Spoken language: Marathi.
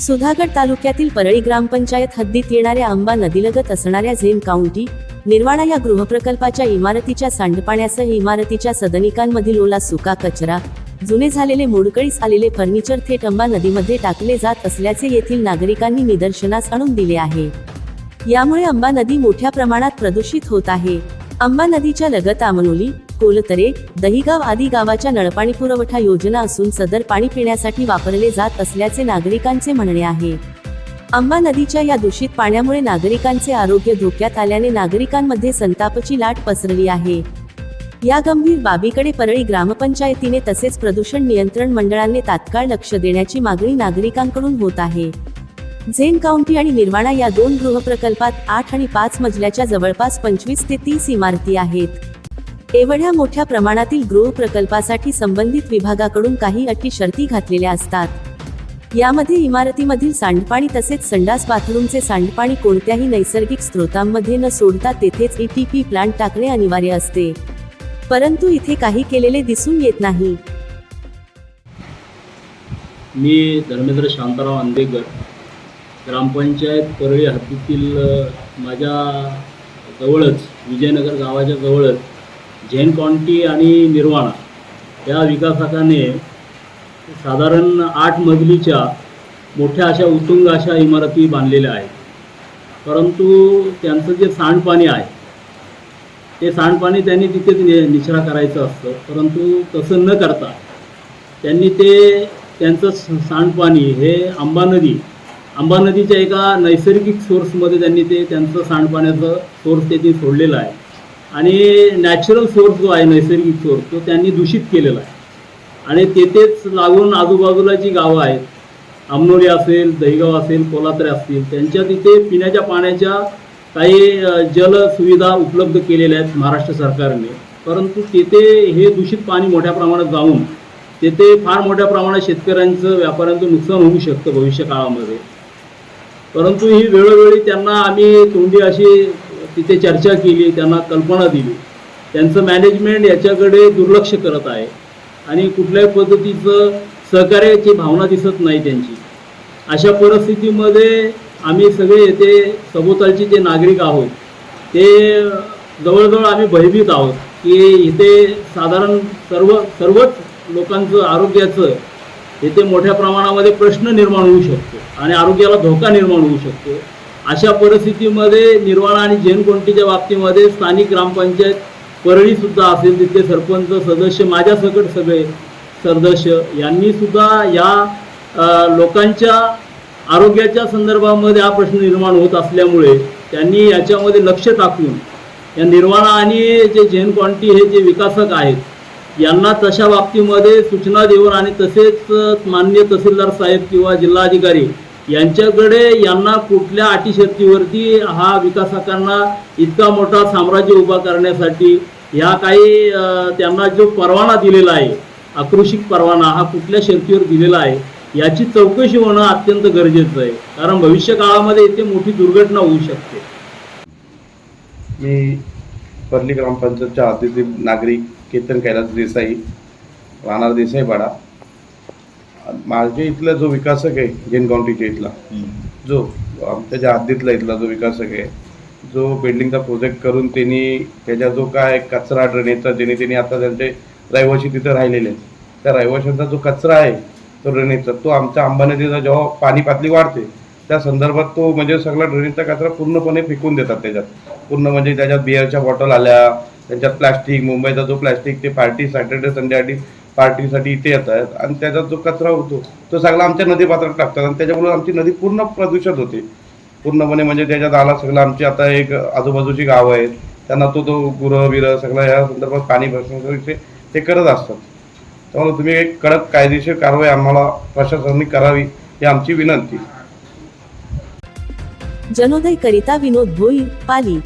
सुधागड तालुक्यातील परळी ग्रामपंचायत हद्दीत येणाऱ्या अंबा नदीलगत असणाऱ्या झेन काउंटी निर्वाणा या गृहप्रकल्पाच्या इमारतीच्या सांडपाण्यासह इमारतीच्या सदनिकांमधील ओला सुका कचरा जुने झालेले मोडकळीस आलेले फर्निचर थेट अंबा नदीमध्ये टाकले जात असल्याचे येथील नागरिकांनी निदर्शनास आणून दिले आहे. यामुळे अंबा नदी मोठ्या प्रमाणात प्रदूषित होत आहे. अंबा नदीच्या लगत आमनोली कोलतरे दहिगाव आदी गावाच्या नळपाणी पुरवठा योजना असून सदर पाणी पिण्यासाठी वापरले जात असल्याचे नागरिकांचे म्हणणे आहे. आंबा नदीच्या या दूषित पाण्यामुळे नागरिकांचे आरोग्य धोक्यात आल्याने नागरिकांमध्ये संतापाची लाट पसरली आहे. या गंभीर बाबीकडे परळी ग्रामपंचायतीने तसेच प्रदूषण नियंत्रण मंडळाने तात्काळ लक्ष देण्याची मागणी नागरिकांकडून होत आहे. झेन काउंटी आणि निर्वाणा या दोन गृहप्रकल्पात आठ आणि पाच मजल्याच्या जवळपास पंचवीस ते तीस इमारती आहेत. एवढ्या मोठ्या प्रमाणातील गृह प्रकल्पासाठी संबंधित विभागाकडून काही अटी शर्ती घातलेल्या असतात. यामध्ये इमारतीमधील सांडपाणी तसेच संडास बाथरूमचे सांडपाणी कोणत्याही नैसर्गिक स्रोतांमध्ये न सोडता तेथेच ईटीपी प्लांट टाकणे अनिवार्य असते. परंतु इथे काही केलेले दिसून येत नाही. मी धर्मेंद्र शांताराव आंदेकर ग्रामपंचायत परळी हद्दीतील माझ्या जवळच विजयनगर गावाच्या जवळच झेन कॉन्टी आणि निर्वाणा या विकासकाने साधारण आठ मजलीच्या मोठ्या अशा उत्तुंग अशा इमारती बांधलेल्या आहेत. परंतु त्यांचं जे सांडपाणी आहे ते सांडपाणी त्यांनी तिथेच नि निचरा करायचं असतं. परंतु तसं न करता त्यांनी ते त्यांचं स- सांडपाणी हे आंबा नदी आंबा नदीच्या एका नैसर्गिक सोर्समध्ये त्यांनी ते त्यांचं सांडपाण्याचं सोर्स तेथे सोडलेलं आहे. आणि नॅचरल सोर्स जो आहे नैसर्गिक सोर्स तो त्यांनी दूषित केलेला आहे. आणि तेथेच लागून आजूबाजूला जी गावं आहेत आमनोली असेल दहीगाव असेल कोलात्रे असतील त्यांच्या तिथे पिण्याच्या पाण्याच्या काही जल सुविधा उपलब्ध केलेल्या आहेत महाराष्ट्र सरकारने. परंतु तेथे हे दूषित पाणी मोठ्या प्रमाणात जाऊन तेथे फार मोठ्या प्रमाणात शेतकऱ्यांचं व्यापाऱ्यांचं नुकसान होऊ शकतं भविष्य काळामध्ये परंतु ही वेळोवेळी त्यांना आम्ही तोंडी अशी तिथे चर्चा केली त्यांना कल्पना दिली. त्यांचं मॅनेजमेंट याच्याकडे दुर्लक्ष करत आहे. आणि कुठल्याही पद्धतीचं सहकार्याची भावना दिसत नाही त्यांची. अशा परिस्थितीमध्ये आम्ही सगळे येथे सभोवतालचे जे नागरिक आहोत ते जवळजवळ आम्ही भयभीत आहोत की इथे साधारण सर्व सर्वच लोकांचं आरोग्याचं इथे मोठ्या प्रमाणामध्ये प्रश्न निर्माण होऊ शकतो आणि आरोग्याला धोका निर्माण होऊ शकतो. अशा परिस्थितीमध्ये निर्वाणा आणि जैन कोणतीच्या बाबतीमध्ये स्थानिक ग्रामपंचायत परळीसुद्धा असेल तिथले सरपंच सदस्य माझ्यासकट सगळे सदस्य यांनीसुद्धा या लोकांच्या आरोग्याच्या संदर्भामध्ये हा प्रश्न निर्माण होत असल्यामुळे त्यांनी याच्यामध्ये लक्ष टाकून या निर्वाणा आणि जे जैन क्वांटी हे जे विकासक आहेत यांना तशा बाबतीमध्ये सूचना देऊन आणि तसेच माननीय तहसीलदार साहेब किंवा जिल्हाधिकारी यांच्याकडे यांना कुठल्या अटीशर्तीवरती हा विकासकांना इतका मोठा साम्राज्य उभा करण्यासाठी ह्या काही त्यांना जो परवाना दिलेला आहे आक्रोशिक परवाना हा कुठल्या शर्तीवर दिलेला आहे याची चौकशी होणं अत्यंत गरजेचं आहे. कारण भविष्य काळामध्ये इथे मोठी दुर्घटना होऊ शकते. मी परली ग्रामपंचायतच्या अतिथी नागरिक केतन कैलास देसाई राहणार देसाईपाडा. माझ्या इथला जो विकासक आहे जैन काउंटीच्या इथला जो आमच्या ज्या हद्दीतला इथला जो विकासक आहे जो बिल्डिंगचा प्रोजेक्ट करून त्यांनी त्याच्या जो काय कचरा ड्रेनेजचा ज्याने त्यांनी आता त्यांचे रहिवाशी तिथं राहिलेले आहेत. त्या रहिवाशांचा जो कचरा आहे तो ड्रेनेजचा तो आमच्या अंबा नदीचा जेव्हा पाणी पातळी वाढते त्या संदर्भात तो म्हणजे सगळा ड्रेनेजचा कचरा पूर्णपणे फेकून देतात त्याच्यात. पूर्ण म्हणजे त्याच्यात बिअरच्या बॉटल आल्या त्यांच्यात प्लास्टिक मुंबईचा जो प्लास्टिक ते पार्टी सॅटर्डे संडेसाठी पार्टीसाठी इथे येतात आणि त्याचा जो कचरा होतो तो सगळा आमच्या नदी पात्रात टाकतात आणि त्याच्यामुळे आमची नदी पूर्ण प्रदूषित होते. पूर्णपणे म्हणजे त्याच्यात आला सगळं आमची आता एक आजूबाजूची गावं आहेत त्यांना तो तो गुरं बिरं सगळं या संदर्भात पाणी भरण्याचे ते करत असतात. त्यामुळे तुम्ही एक कडक कायदेशीर कारवाई आम्हाला प्रशासनाने करावी ही आमची विनंती. जनोदय करिता विनोद भोई पाली.